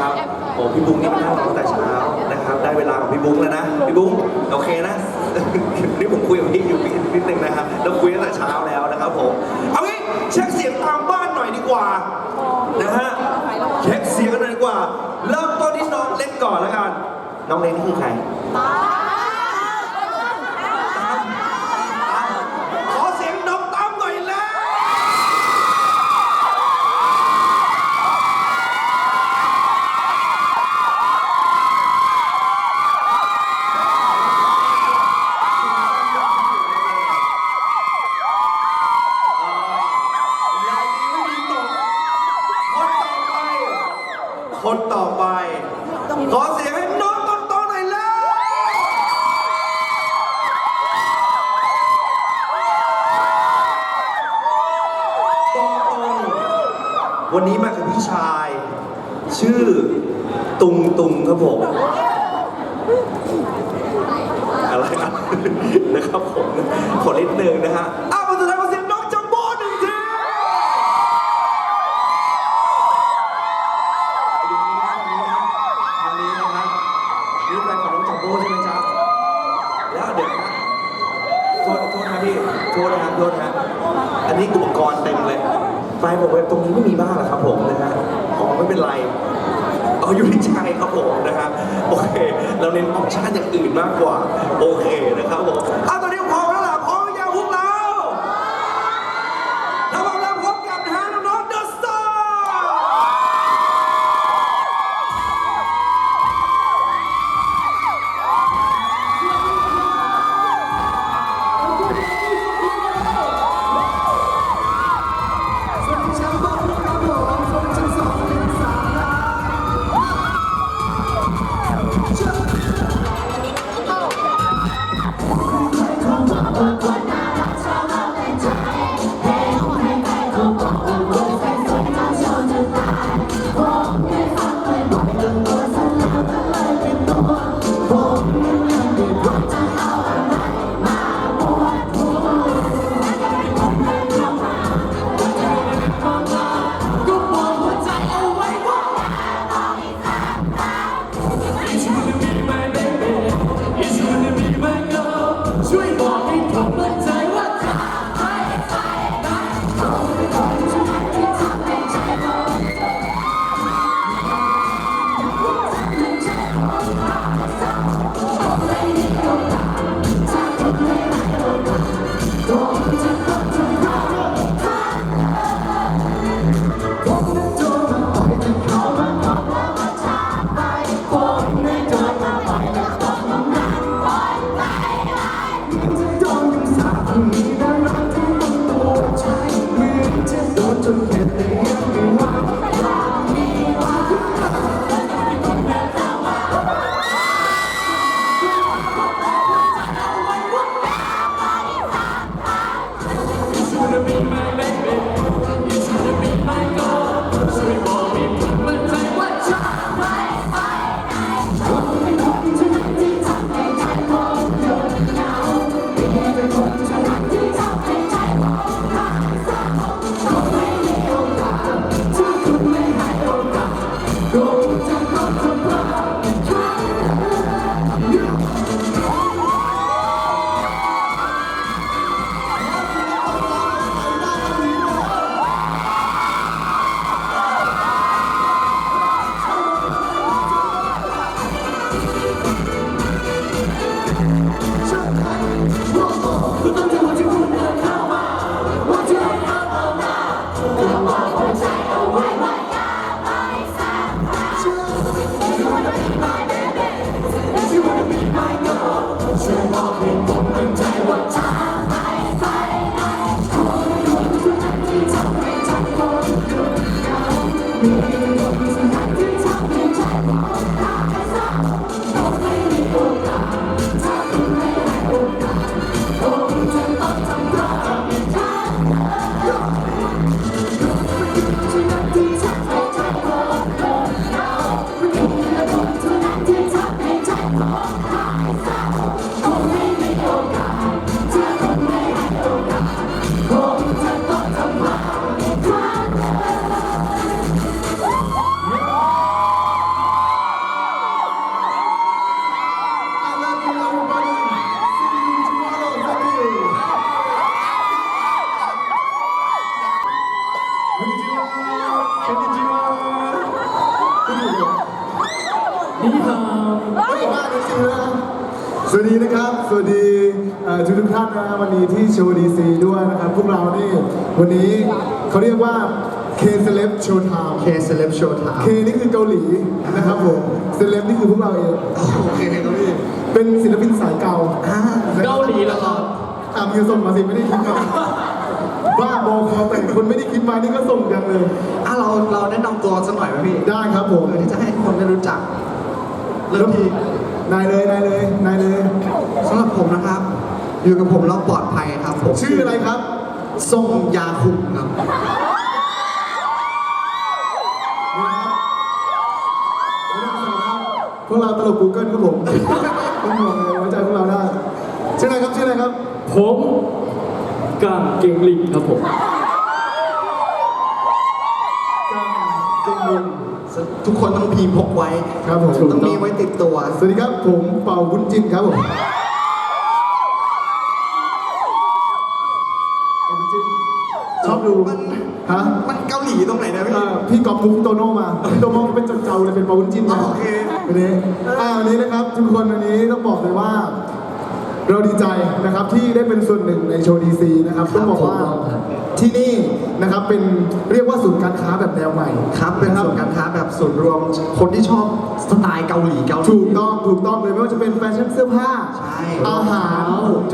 นะครับโอ้พี่บุ้งนี่มานั่งตั้งแต่เช้านะครับ ได้เวลาของพี่บุ้งแล้วนะพี่บุ้งโอเคนะนี่ผมคุยกับพี่อยู่นิดนึงนะครับเราคุยตั้งแต่เช้าแล้วนะครับผมเอางี้เช็คเสียงตามบ้านหน่อยดีกว่านะฮะเช็คเสียงกันหน่อยดีกว่า เริ่มต้นที่น้องเล็กก่อนแล้วกัน น้องเล็กนี่คือใคร ขอเสียงน้องตั้มหน่อยแล้ว อย่าดีไม่มีตกคนต่อไป คนต่อไป ขอเสียงให้น้องต้นโตหน่อยแล้วตรงๆ วันนี้มากับพี่ชาย ชื่อตุงตุงครับผมอะไรนะนะครับผมขอนิดนึงนะฮะอ้าวมาสุดท้ายขอเสียงน้องจัมโบ้หนึ่งทีอยู่นี้นะทางนี้นะทางนี้นะครับนี่แฟนของน้องจัมโบ้ใช่ไหมจ๊ะแล้วเดี๋ยวนะโทษโทษนะพี่โทษนะโทษนะอันนี้อุปกรณ์เต็มเลย ไฟบอกว่าตรงนี้ไม่มีบ้างเหรอครับผมนะฮะอ๋อไม่เป็นไรเอาอยู่ที่ใจครับผมนะครับโอเค เราเน้นออปชั่นอย่างอื่นมากกว่า โอเคนะครับผม Thank mm -hmm. you. เวับด้จิงสวัสดีนะครับ สวัสดีทุกท่านนะวันนี้ที่โชว์ดีซีด้วยนะครับ พวกเรานี่วันนี้เขาเรียกว่า K Celeb Showtime เคเซเล Showtime K นี่คือเกาหลีนะครับผม Celeb นี่คือพวกเราเอง โอเคครับพี่ เป็นศิลปินสายเก่าเกาหลีเหรอครับ อะมีส่งมาสิไม่ได้คิดครัาบอคอแต่งคนไม่ได้คิดมานี่ก็ส่งยังเลย อะเราเราแนะนำตัวสักหน่อยไหมพี่ได้ครับผม เพื่อที่จะให้คนได้รู้จักเริ่มที่นายเลยนายเลยนายเลย สำหรับผมนะครับ อยู่กับผมแล้วปลอดภัยครับผมชื่ออะไรครับ ทรงยาคุมครับ พวกเราตลก Google ครับผมต้องบอกเลยไว้ใจพวกเราได้ ชื่ออะไรครับ ชื่ออะไรครับ ผม กางเกงลิงครับผมกังเก่งลุงทุกคนต้องพีพกไว้ครับผมต้องมีไว้ติดตัว สวัสดีครับผมเป่าบุญจินครับผมเป่าบุญจินชอบดูมันฮะมันเกาหลีตรงไหนนะพี่เอ่อพี่กอบมุกพี่โตโน่มาพี่โตโน่เป็นจังเจ้าเลยเป็นเป่าบุญจินอ๋นะอโอเควันนี้อ่าวันนี้นะครับทุกคนวันนี้ต้องบอกเลยว่า เราดีใจนะครับที่ได้เป็นส่วนหนึ่งในโชว์ดีซีนะครับต้องบอกว่าถูกต้องครับที่นี่นะครับเป็นเรียกว่าศูนย์การค้าแบบแนวใหม่ครับเป็นศูนย์การค้าแบบศูนย์รวม คนที่ชอบสไตล์เกาหลีเกาหลีถูกต้องถูกต้องเลยไม่ว่าจะเป็นแฟชั่นเสื้อผ้าใช่อาหาร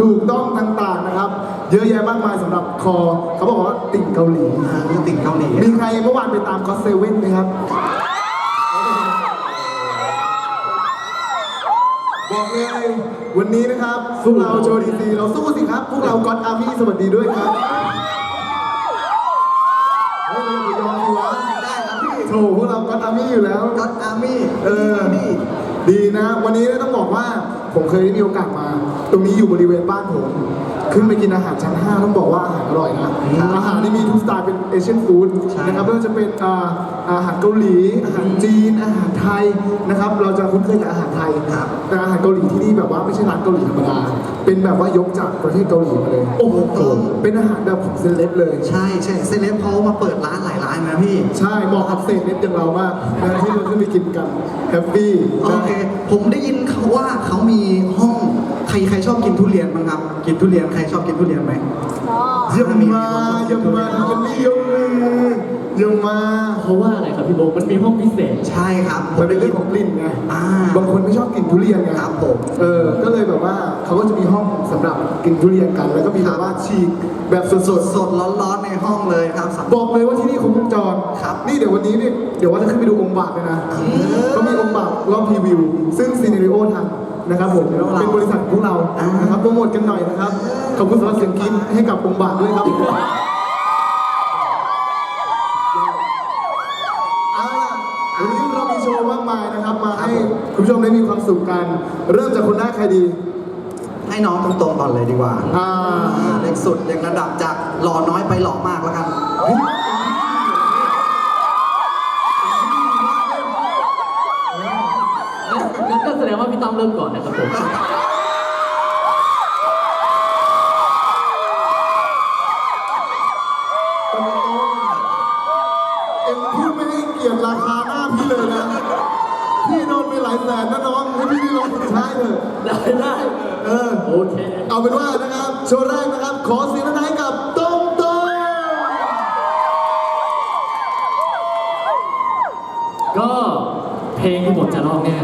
ถูกต้องต่างๆนะครับ เยอะแยะมากมายสำหรับคอเขาบอกว่าติ่งเกาหลีอ่าเรื่องติ่งเกาหลีมีใครเมื่อวานไปตามคอสเซเว่นไหมครับบอกเลย วันนี้นะครับพวกเราโชว์ดีซีเราสู้สิครับ พวกเราก็อดอาร์มี่สวัสดีด้วยครับเฮ้ยอย่ายอมสิวะได้ครับพี่โถพวกเราก็อดอาร์มี่อยู่แล้ว ก็อดอาร์มี่เออดีดีนะ วันนี้ต้องบอกว่าผมเคยได้มีโอกาสมา ตรงนี้อยู่บริเวณบ้านผมขึ้นไปกินอาหารชั้น 5 ต้องบอกว่าอาหารอร่อยนะ อาหารนี่มีทุกสไตล์เป็นเอเชียนฟู้ดนะครับไม่ว่าจะเป็นอ่าอาหารเกาหลี อาหารจีน อาหารไทยนะครับ เราจะคุ้นเคยกับอาหารไทยแต่อาหารเกาหลีที่นี่ แบบว่าไม่ใช่ร้านเกาหลีธรรมดา เป็นแบบว่ายกจากประเทศเกาหลีมาเลย โอ้โหเป็นอาหารแบบของเซเลบเลย ใช่ใช่เซเลบเขามาเปิดร้านหลายร้านนะพี่ ใช่เหมาะกับเซเลบอย่างเรามากนะที่เราขึ้นไปกินกันแฮปปี้โอนะเค ผมได้ยินเขาว่าเขามีห้องใครใครชอบกินทุเรียนบ้างครับ กินทุเรียนใครชอบกินทุเรียนไหมเยี่ยมมาเยี่ยมมาทำกันนี่ยกมือเยี่ยมมาเพราะว่าอะไรครับ พี่โบมันมีห้องพิเศษ ใช่ครับมันเป็นเรื่องของกลิ่นไงอ่าบางคนไม่ชอบกินทุเรียนไงครับผมเออก็เลยแบบว่าเขาก็จะมีห้องสำหรับกินทุเรียนกัน แล้วก็มีแบบว่าฉีกแบบสสดดสดร้อนร้อนๆในห้องเลยครับสำๆบอกเลยว่าที่นี่ครบวงจรครับนี่เดี๋ยววันนี้เนี่ยเดี๋ยวว่าจะขึ้นไปดูองค์บากเลยนะเขามีองค์บากรอบพรีวิว ซึ่งซีเนริโอทำนะครับผมเป็นบริษัทของพวกเรานะครับโปรโมทกันหน่อยนะครับ ขอบคุณสำหรับเสียงกรี๊ดให้กับองค์บากด้วยครับ ผู้ชมได้มีความสุขกัน เริ่มจากคนแรกใครดี ให้น้องตรงๆก่อนเลยดีกว่าอ่าอ่าเด็กสุดเด็กระดับจากหล่อน้อยไปหล่อมากแล้วกัน งั้นก็แสดงว่าพี่ต้องเริ่มก่อนนะครับผม แสนนะน้องให้พี่ได้ลองสุดท้ายเถอะได้ได้เออโอเค เอาเป็นว่านะครับโชว์แรกนะครับ ขอเสียงดังๆให้กับต้มต้มก็เพลงที่ผมจะร้องเนี่ย